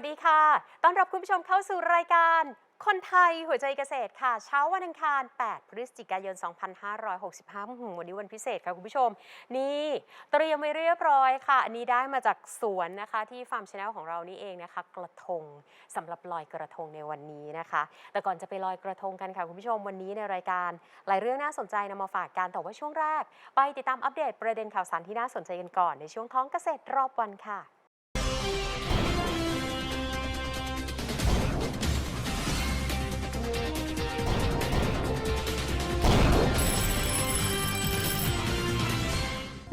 วัสดีค่ะ ต้อนรับคุณผู้ชมเข้าสู่รายการ คนไทยหัวใจเกษตรค่ะ เช้าวันอังคาร 8 พฤศจิกายน 2565อื้อหือวันนี้วันพิเศษค่ะคุณผู้ชม นี่เตรียมไว้เรียบร้อยค่ะ อันนี้ได้มาจากสวนนะคะที่ฟาร์มชาแนลของเรานี่เองนะคะ กระทงสำหรับลอยกระทงในวันนี้นะคะ แต่ก่อนจะไปลอยกระทงกันค่ะคุณผู้ชมวันนี้ในรายการหลายเรื่องน่าสนใจนำมาฝากกันแต่ว่าช่วงแรก ไปติดตามอัปเดตประเด็นข่าวสารที่น่าสนใจกันก่อนในช่วงท้องเกษตรรอบวันค่ะ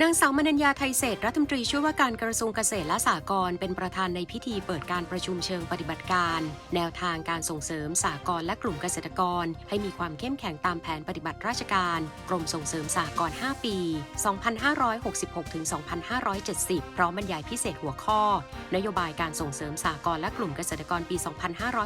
นางสาวมนัญญาไทยเศษรัฐมนตรีช่วยว่าการกระทรวงเกษตรและสหกรณ์เป็นประธานในพิธีเปิดการประชุมเชิงปฏิบัติการ แนวทางการส่งเสริมสหกรณ์และกลุ่มเกษตรกร ให้มีความเข้มแข็งตามแผนปฏิบัติราชการ กรมส่งเสริมสหกรณ์ 5 ปี 2566-2570 พร้อมบรรยายพิเศษหัวข้อ นโยบายการส่งเสริมสหกรณ์และกลุ่มเกษตรกรปี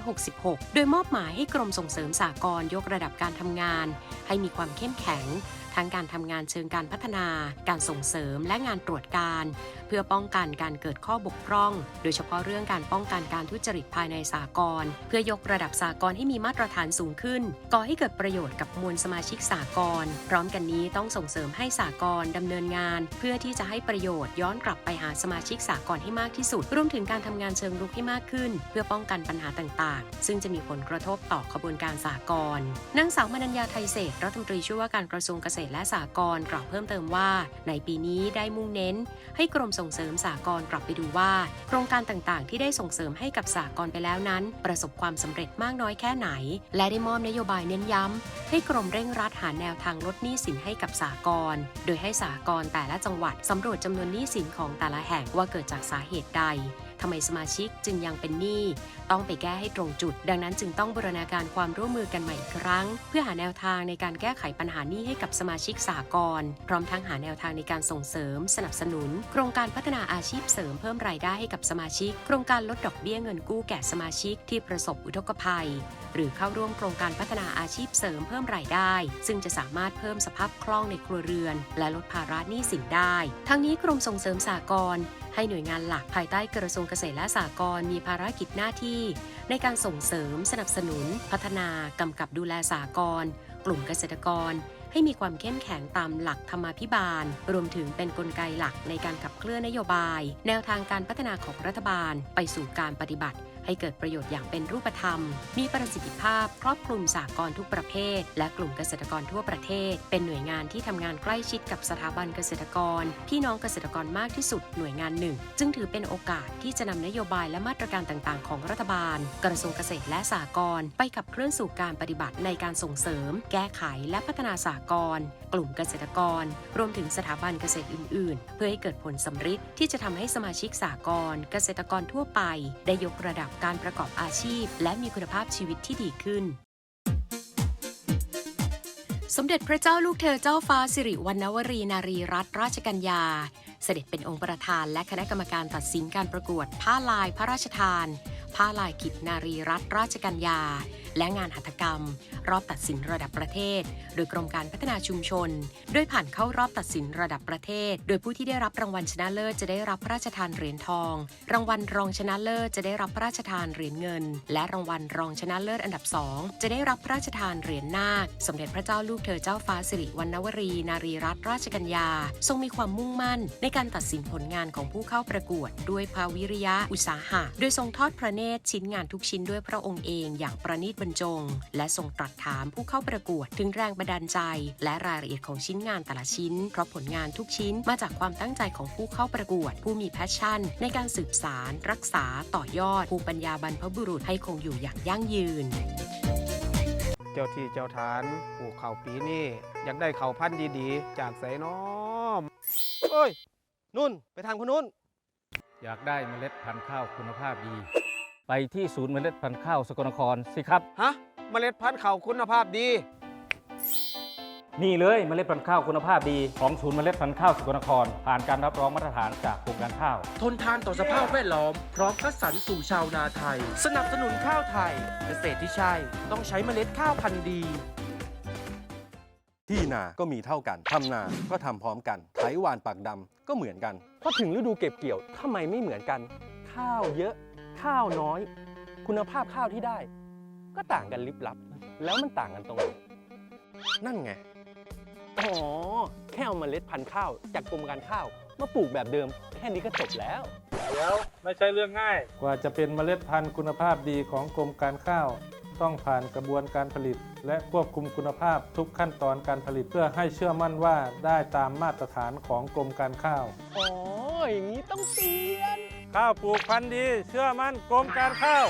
2566 โดยมอบหมายให้กรมส่งเสริมสหกรณ์ยกระดับการทำงาน ให้มีความเข้มแข็งทั้งการทำงานเชิงการพัฒนา การส่งเสริมและงานตรวจการ เพื่อป้องกันการเกิดข้อบกพร่อง โดยเฉพาะเรื่องการป้องกันการทุจริตภายในสากลเพื่อยกระดับสากลให้มีมาตรฐานสูงขึ้น ก่อให้เกิดประโยชน์กับมวลสมาชิกสากลพร้อมกันนี้ต้องส่งเสริมให้สากลดำเนินงาน เพื่อที่จะให้ประโยชน์ย้อนกลับไปหาสมาชิกสากลให้มากที่สุดรวมถึงการทำงานเชิงรุกให้มากขึ้น เพื่อป้องกันปัญหาต่างๆ ซึ่งจะมีผลกระทบต่อขบวนการสากลนางสาวมนัญญาไทยเศษรัฐมนตรีช่วยว่าการกระทรวงเกษตรและสหกรณ์กล่าวเพิ่มเติมว่า ในปีนี้ได้มุ่งเน้น ให้กรมส่งเสริมสหกรณ์กลับไปดูว่า โครงการต่างๆ ที่ได้ส่งเสริมให้กับสหกรณ์ไปแล้วนั้น ประสบความสำเร็จมากน้อยแค่ไหน และได้มอบนโยบายเน้นย้ำให้กรมเร่งรัดหาแนวทางลดหนี้สินให้กับสหกรณ์โดยให้สหกรณ์แต่ละจังหวัดสำรวจจำนวนหนี้สินของแต่ละแห่งว่าเกิดจากสาเหตุใด ทำไมสมาชิกจึงยังเป็นหนี้ต้องไปแก้ให้ตรงจุด ดังนั้นจึงต้องบูรณาการความร่วมมือกันใหม่อีกครั้ง เพื่อหาแนวทางในการแก้ไขปัญหาหนี้ให้กับสมาชิกสหกรณ์พร้อมทั้งหาแนวทางในการส่งเสริม สนับสนุน โครงการพัฒนาอาชีพเสริมเพิ่มรายได้ให้กับสมาชิก โครงการลดดอกเบี้ยเงินกู้แก่สมาชิกที่ประสบอุทกภัย หรือเข้าร่วมโครงการพัฒนาอาชีพเสริมเพิ่มรายได้ ซึ่งจะสามารถเพิ่มสภาพคล่องในครัวเรือน และลดภาระหนี้สินได้ ทั้งนี้กรมส่งเสริมสหกรณ์ ให้หน่วยงานหลักภายใต้กระทรวงเกษตรและสหกรณ์มีภารกิจหน้าที่ ในการส่งเสริม สนับสนุน พัฒนากำกับดูแลสหกรณ์กลุ่มเกษตรกร ให้มีความเข้มแข็งตามหลักธรรมาภิบาล รวมถึงเป็นนกลไกหลักในการขับเคลื่อนนโยบาย แนวทางการพัฒนาของรัฐบาล ไปสู่การปฏิบัติ ให้เกิดประโยชน์อย่างเป็นรูปธรรม มีประสิทธิภาพ ครอบคลุมสากลทุกประเภท และกลุ่มเกษตรกรทั่วประเทศ เป็นหน่วยงานที่ทำงานใกล้ชิดกับสถาบันเกษตรกร พี่น้องเกษตรกรมากที่สุดหน่วยงานหนึ่ง จึงถือเป็นโอกาสที่จะนำนโยบายและมาตรการต่างๆ ของรัฐบาล กระทรวงเกษตรและสหกรณ์ไปขับเคลื่อนสู่การปฏิบัติในการส่งเสริม แก้ไขและพัฒนาสหกรณ์กลุ่มเกษตรกร รวมถึงสถาบันเกษตรอื่น ๆ เพื่อให้เกิดผลสำฤทธิ์ที่จะทำให้สมาชิกสหกรณ์เกษตรกรทั่วไป ได้ยกระดับการประกอบอาชีพ และมีคุณภาพชีวิตที่ดีขึ้น สมเด็จพระเจ้าลูกเธอเจ้าฟ้าสิริวัณวรีนารีรัตนราชกัญญา เสด็จเป็นองค์ประธานและคณะกรรมการตัดสินการประกวดผ้าลายพระราชทาน ผ้าลายขิดนารีรัตราชกัญญา และงานหัตถกรรม รอบตัดสินระดับประเทศ โดยกรมการพัฒนาชุมชน โดยผ่านเข้ารอบตัดสินระดับประเทศ โดยผู้ที่ได้รับรางวัลชนะเลิศจะได้รับพระราชทานเหรียญทอง รางวัลรองชนะเลิศจะได้รับพระราชทานเหรียญเงิน และรางวัลรองชนะเลิศอันดับสองจะได้รับพระราชทานเหรียญนาค สมเด็จพระเจ้าลูกเธอเจ้าฟ้าสิริวัณวรี นารีรัตนราชกัญญา ทรงมีความมุ่งมั่น ในการตัดสินผลงานของผู้เข้าประกวด ด้วยภาวิริยะอุตสาหะ โดยทรงทอดพระเนตรชิ้นงานทุกชิ้นด้วยพระองค์เองอย่างประณีตบรรจง และทรงตรัสถามผู้เข้าประกวดถึงแรงบันดาลใจ และรายละเอียดของชิ้นงานแต่ละชิ้น เพราะผลงานทุกชิ้นมาจากความตั้งใจของผู้เข้าประกวด ผู้มีแพชชั่น ในการสืบสาร รักษา ต่อยอดภูมิปัญญาบรรพบุรุษให้คงอยู่อย่างยั่งยืน เจ้าที่เจ้าฐานปลูกข้าวปีนี้อยากได้ข้าวพันธุ์ดีๆ จากไสน้อเอ้ยนุ่นไปทางคนนู้น อยากได้เมล็ดพันธุ์ข้าวคุณภาพดี ไปที่ศูนย์เมล็ดพันธุ์ข้าวสกลนครสิครับ ฮะเมล็ดพันธุ์ข้าวคุณภาพดี นี่เลยเมล็ดพันธุ์ข้าวคุณภาพดีของศูนย์เมล็ดพันธุ์ข้าวสกลนคร ผ่านการรับรองมาตรฐานจากกรมการข้าว ทนทานต่อสภาพแวดล้อม พร้อมคัดสรรสู่ชาวนาไทย สนับสนุนข้าวไทย เกษตรที่ใช่ ต้องใช้เมล็ดข้าวพันธุ์ดี ที่นา ก็มีเท่ากัน ทำนา ก็ทำพร้อมกัน ไถหวานปากดำก็เหมือนกัน พอถึงฤดูเก็บเกี่ยวทำไมไม่เหมือนกัน ข้าวเยอะ ข้าวน้อย คุณภาพข้าวที่ได้ ก็ต่างกันลิบลับ แล้วมันต่างกันตรงไหนนั่นไง อ๋อ แค่เอาเมล็ดพันธุ์ข้าว จากกรมการข้าว มาปลูกแบบเดิม แค่นี้ก็จบแล้ว เดี๋ยวไม่ใช่เรื่องง่าย กว่าจะเป็นเมล็ดพันธุ์คุณภาพดีของกรมการข้าว ต้องผ่านกระบวนการผลิต และควบคุมคุณภาพทุกขั้นตอนการผลิตเพื่อให้เชื่อมั่นว่าได้ตามมาตรฐานของกรมการข้าว อ๋อ อย่างนี้ต้องเปลี่ยน ข้าวปลูกพันธุ์ดี เชื่อมั่นกรมการข้าว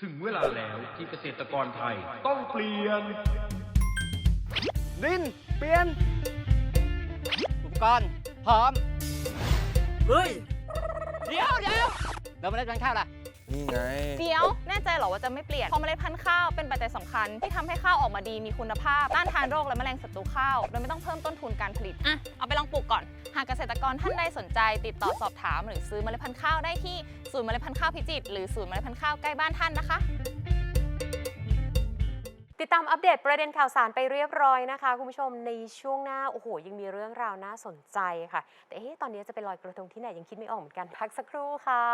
ถึงเวลาแล้วที่เกษตรกรไทยต้องเปลี่ยน ดิน เปลี่ยนอุปกรณ์พร้อมเฮ้ยเดี๋ยวเดี๋ยว แล้วเมล็ดพันธุ์ข้าวล่ะ นี่ไง เดี๋ยวแน่ใจเหรอว่าจะไม่เปลี่ยนเพราะเมล็ดพันธุ์ข้าวเป็นปัจจัยสำคัญที่ทำให้ข้าวออกมาดีมีคุณภาพต้านทานโรคและแมลงศัตรูข้าวโดยไม่ต้องเพิ่มต้นทุนการผลิตอะเอาไปลองปลูกก่อน หากเกษตรกรท่านใดสนใจ ติดต่อสอบถาม หรือซื้อเมล็ดพันธุ์ข้าวได้ที่ศูนย์เมล็ดพันธุ์ข้าวพิจิตรหรือศูนย์เมล็ดพันธุ์ข้าวใกล้บ้านท่านนะคะ ติดตามอัปเดตประเด็นข่าวสารไปเรียบร้อยนะคะ คุณผู้ชมในช่วงหน้า โอ้โห ยังมีเรื่องราวน่าสนใจค่ะ แต่เอ๊ะตอนนี้จะไปลอยกระทงที่ไหนยังคิดไม่ออกเหมือนกันพักสักครู่ค่ะ